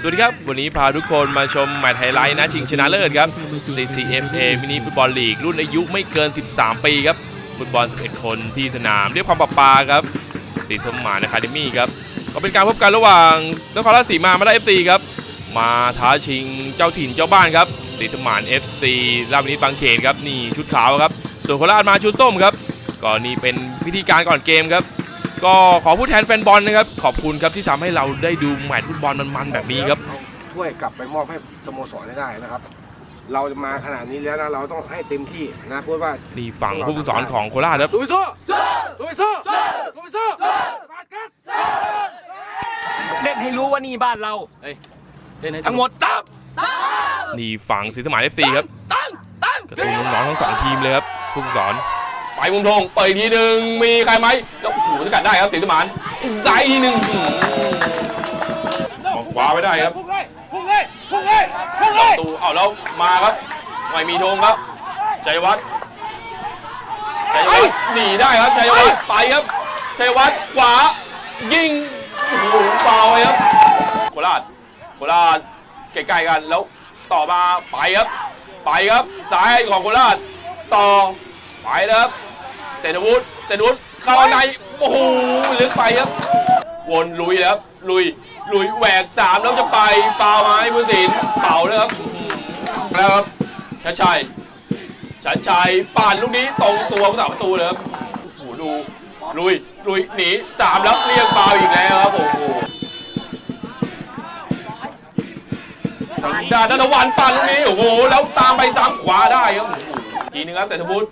สวัสดีครับ วันนี้พาทุกคนมาชมแมตช์ไฮไลท์นะชิงชนะเลิศครับ CCMA มินิฟุตบอลลีก รุ่นอายุไม่เกิน 13 ปีครับ ฟุตบอล 11 คนที่สนามเรียกความประปาครับสีสมหมานอะคาเดมี่ครับ ก็เป็นการพบกันระหว่างนครราชสีมามาได้ FC ครับ มาท้าชิงเจ้าถิ่นเจ้าบ้านครับสีสมหมาน FC ราชบุรีบางเขนครับนี่ชุดขาวครับ ส่วนโคราชมาชุดส้มครับก็นี่เป็นพิธีการก่อนเกมครับ ก็ขอผู้แทนแฟนบอลนะครับ ขอบคุณครับที่ทำให้เราได้ดูแมตช์ฟุตบอลมันๆแบบนี้ครับถ้วยกลับไปมอบให้สโมสรให้ได้นะครับ เรามาขนาดนี้แล้วนะเราต้องให้เต็มที่นะพูดว่านี่ฝั่งผู้ฝึกสอนของโคราชครับสุวิโซ่สุวิโซ่สุวิโซ่ปาดกันเล่นให้รู้ว่านี่บ้านเราทั้งหมดตับนี่ฝั่งศรีสมานเอฟซีครับตั้งตั้งกระตุ้นน้องๆทั้งสองทีมเลยครับผู้ฝึกสอนไปมุมทงเปิดอีกทีหนึ่งมีใครไหมแล้วโอ้โหสกัดได้ครับศรีสมานซ้ายอีกทีหนึ่งอื้อหือมองขวาไม่ได้ครับพุ่งเลยพุ่งเลยพุ่งเลยพุ่งเลยตูเอาแล้วมาครับไม่มีธงครับชัยวัฒน์ชัยวัฒน์หนีได้ครับชัยวัฒน์ไปครับชัยวัฒน์ขวายิงโอ้โหฟาวไปครับโคราชโคราชใกล้ๆกันแล้วต่อมาไปครับ ไปครับซ้ายของโคราชต่อไปแล้วครับเศรษฐวุฒิเศรษฐวุฒิ เข้าในโอ้โหลึกไปครับ วนลุยแล้วลุยลุยแหวกสามแล้วจะไปฟาวล์มาให้ผู้สินเป่าเลยครับแล้วครับชัดชัยชัดชัยป่านลูกนี้ตรงตัวผู้สาประตูเลยครับโอ้โหดูลุยลุยหนีสามแล้วเรียกฟาวอีกแล้วครับโอ้โหทางด้านนันวันป่านลูกนี้โอ้โหแล้วตามไปซ้ำขวาได้ครับทีนึงครับเศรษฐวุฒิ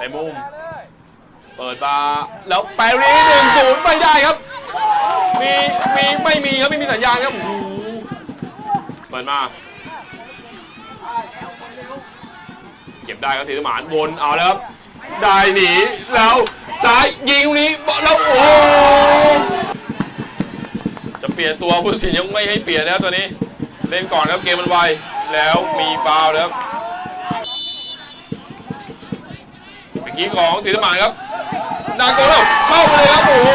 ในมุม เปิดมาแล้วแปรีหนึ่งศูนย์ไม่ได้ครับ มีมีไม่มีครับไม่มีสัญญาณครับโอ้โหเปิดมา เก็บได้ครับธีรหมานวนเอาแล้วครับได้หนีแล้วซ้ายยิงตรงนี้แล้วโอ้จะเปลี่ยนตัวผู้สินยังไม่ให้เปลี่ยนนะครับตัวนี้ เล่นก่อนครับเกมมันไวแล้วมีฟาวล์แล้วครับเมื่อกี้ของศรีสมานครับ นาโกโลเข้าไปเลยครับโอ้โห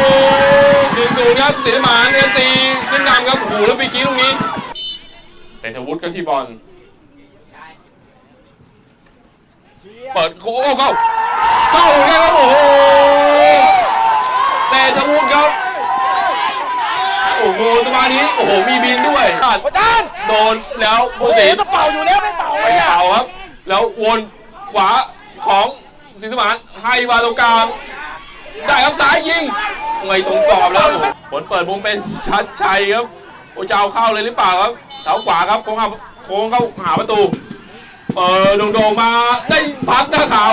หนึ่งศูนย์ครับศรีสมานเอ็มซีขึ้นนำครับโอ้โหแล้วฟรีคิกลูกนี้เตนทวุฒิก็ที่บอลเปิดโค้งเข้า เข้าเหมือนกันครับโอ้โหเตนทวุฒิครับโอ้โหสมาธิโอ้โหมีบินด้วยอาจารย์โดนแล้วผู้สินจะเป่าอยู่แล้วไม่เป่าไปเป่าครับ แล้ววนขวาของศรีสมานให้มาตรงกลาง ได้ครับซ้ายยิงไม่ตรงกรอบแล้วผลเปิดมุมเป็นชัดชัยครับโอจะเอาเข้าเลยหรือเปล่าครับเท้าขวาครับโค้งเข้าโค้งเข้าหาประตูเปิดโด่งๆมาได้พักหน้าขาว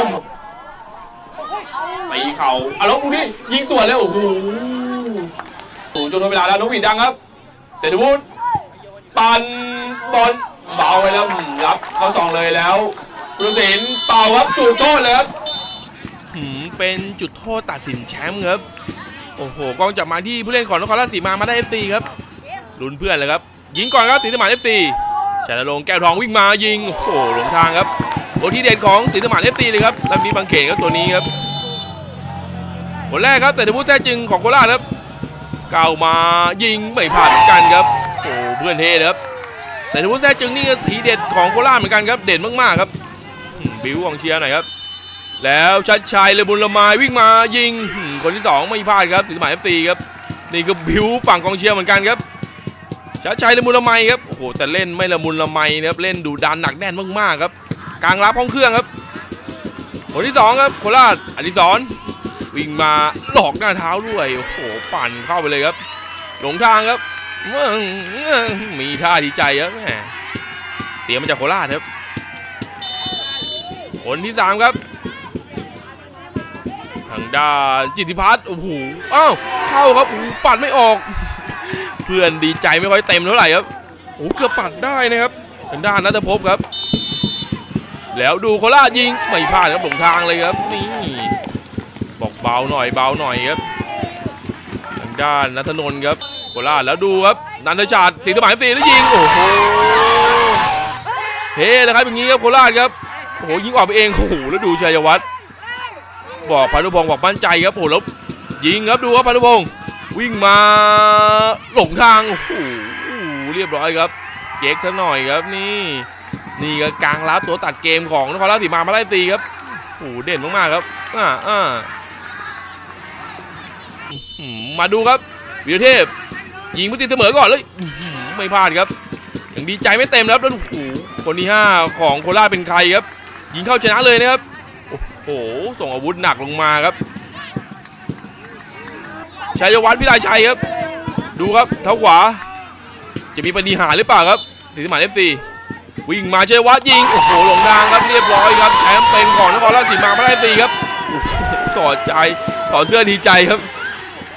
ตีเข่าอะแล้วลูกนี้ยิงสวนเลยโอ้โหโอ้โหจนทนเวลาแล้วนกหวีดดังครับเศรษฐวุฒิปันบอลเบาไปแล้วรับเข้าสองเลยแล้วรุศินเป่าครับจุดโทษเลยครับ เป็นจุดโทษตัดสินแชมป์ครับ โอ้โหกองจับมาที่ผู้เล่นของนครราชสีมามาได้เอฟซีครับลุ้นเพื่อนเลยครับ ยิงก่อนครับศรีสมานเอฟซีชาลงแก้วทองวิ่งมายิง โอ้โหหลงทางครับโอที่เด็ดของศรีสมานเอฟซีเลยครับลำนี้บางเขนครับตัวนี้ครับคนแรกครับแต่เดบุแท้จึงของโคราชครับก้าวมายิงไม่ผ่านเหมือนกันครับโอ้เพื่อนเทครับแต่เดบุแท้จึงนี่ก็ทีเด็ดของโคราชเหมือนกันครับเด่นมากๆครับบิวของเชียร์หน่อยครับ แล้วชัดชัยเลยบุญละไมวิ่งมายิง คนที่สองไม่พลาดครับศรีสมานเอฟซีครับนี่ก็บิวฝั่งกองเชียร์เหมือนกันครับชัดชัยละมุนละไมครับโอ้โหแต่เล่นไม่ละมุนละไมนะครับเล่นดูดันหนักแน่นมากๆครับกลางรับห้องเครื่องครับคนที่สองครับโคราชอดิศรวิ่งมาหลอกหน้าเท้าด้วยโอ้โหปั่นเข้าไปเลยครับ หลงทางครับมีท่าดีใจครับเตรียมมาจากโคราชครับคนที่สามครับ ทางด้านจิติพัฒน์โอ้โหอ้าวเข้าครับโอ้โหปัดไม่ออก เพื่อนดีใจไม่ค่อยเต็มเท่าไหร่ครับโอ้เกือบปัดได้นะครับทางด้านนัทภพครับ แล้วดูโคราชยิงไม่พลาดครับหลงทางเลยครับนี่บอกเบาหน่อยเบาหน่อยครับทางด้านนัทนนท์ครับโคราชแล้วดูครับนันทชาติศรีสมานสีแล้วยิงโอ้โหเฮ้เลยครับอย่างนี้ครับโคราชครับโอ้โหยิงออกไปเองโอ้โหแล้วดูชัยวัฒน์ บอกพานุพงศ์บอกมั่นใจครับโอ้โหแล้วยิงครับดูครับพานุพงศ์วิ่งมาหลงทางโอ้โหเรียบร้อยครับเก๊กซะหน่อยครับนี่นี่ก็กลางรับตัวตัดเกมของนครราชสีมามาได้ตีครับโอ้โหเด่นมากๆครับอ่าอ่ามาดูครับวิรเทพยิงพุติเสมอก่อนเลยไม่พลาดครับยังดีใจไม่เต็มแล้วแล้วโอ้โหคนที่ 5 ของโคราชเป็นใครครับ ยิงเข้าชนะเลยนะครับ โอ้โหส่งอาวุธหนักลงมาครับชัยวัฒน์พิราชัยครับ ดูครับเท้าขวา จะมีปฏิหารย์หรือเปล่าครับสีสมานเอฟซีวิ่งมาชัยวัฒน์ยิง โอ้โหหลงทางครับเรียบร้อยครับแชมป์เป็นของนครราชสีมาไม่ได้ตีครับต่อใจต่อเสื้อดีใจครับ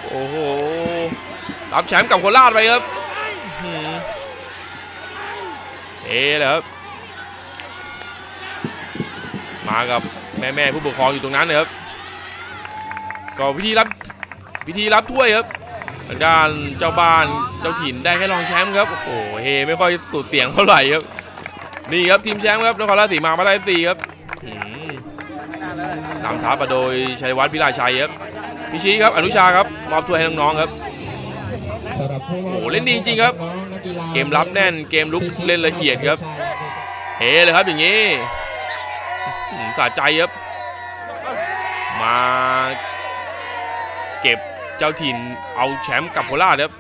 โอ้โหรับแชมป์กับโคราชไปครับเอเลยครับมากับ แม่แม่ผู้ปกครองอยู่ตรงนั้นเลยครับก็พิธีรับพิธีรับถ้วยครับทางด้านเจ้าบ้านเจ้าถิ่นได้แค่รองแชมป์ครับโอ้โหเฮไม่ค่อยสุดเสียงเท่าไหร่ครับนี่ครับทีมแชมป์ครับนครราชสีมามาได้ตีครับอื้อหือนำทัพมาโดยชัยวัฒน์พิราชัยครับพี่ชี้ครับอนุชาครับมอบถ้วยให้น้องๆครับโอ้โหเล่นดีจริงครับ เกมรับแน่นเกมลุกเล่นละเอียดครับเฮเลยครับอย่างนี้ สะใจครับ มาเก็บเจ้าถิ่นเอาแชมป์กับโคราชครับ